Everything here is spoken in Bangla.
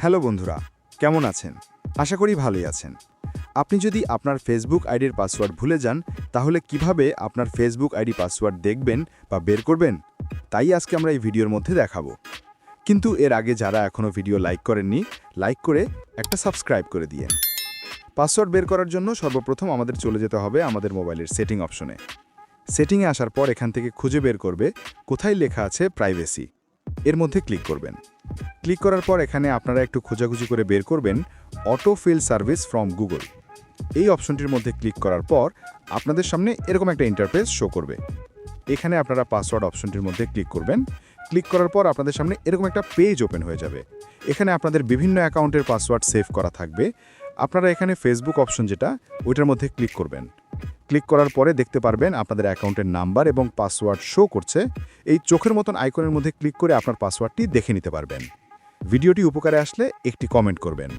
হ্যালো বন্ধুরা, কেমন আছেন? আশা করি ভালোই আছেন। আপনি যদি আপনার ফেসবুক আইডির পাসওয়ার্ড ভুলে যান, তাহলে কীভাবে আপনার ফেসবুক আইডি পাসওয়ার্ড দেখবেন বা বের করবেন? তাই আজকে আমরা এই ভিডিওর মধ্যে দেখাবো। কিন্তু এর আগে যারা এখনও ভিডিও লাইক করেননি, লাইক করে একটা সাবস্ক্রাইব করে দিয়ে। পাসওয়ার্ড বের করার জন্য সর্বপ্রথম আমাদের চলে যেতে হবে আমাদের মোবাইলের সেটিং অপশনে। সেটিংয়ে আসার পর এখান থেকে খুঁজে বের করবে, কোথায় লেখা আছে প্রাইভেসি। এর মধ্যে ক্লিক করবেন। ক্লিক করার পর এখানে আপনারা একটু খোঁজাখুঁজি করে বের করবেন auto fill service from Google. এই অপশনটির মধ্যে ক্লিক করার পর আপনাদের সামনে এরকম একটা ইন্টারফেস শো করবে। এখানে আপনারা পাসওয়ার্ড অপশনটির মধ্যে ক্লিক করবেন। ক্লিক করার পর আপনাদের সামনে এরকম একটা পেজ ওপেন হয়ে যাবে। এখানে আপনাদের বিভিন্ন অ্যাকাউন্টের পাসওয়ার্ড সেভ করা থাকবে। আপনারা এখানে ফেসবুক অপশন যেটা, ওইটার মধ্যে ক্লিক করবেন। ক্লিক করার পরে দেখতে পারবেন আপনাদের অ্যাকাউন্টের নাম্বার এবং পাসওয়ার্ড শো করছে। এই চোখের মতন আইকনের মধ্যে ক্লিক করে আপনার পাসওয়ার্ডটি দেখে নিতে পারবেন। ভিডিওটি উপকারে আসলে একটি কমেন্ট করবেন।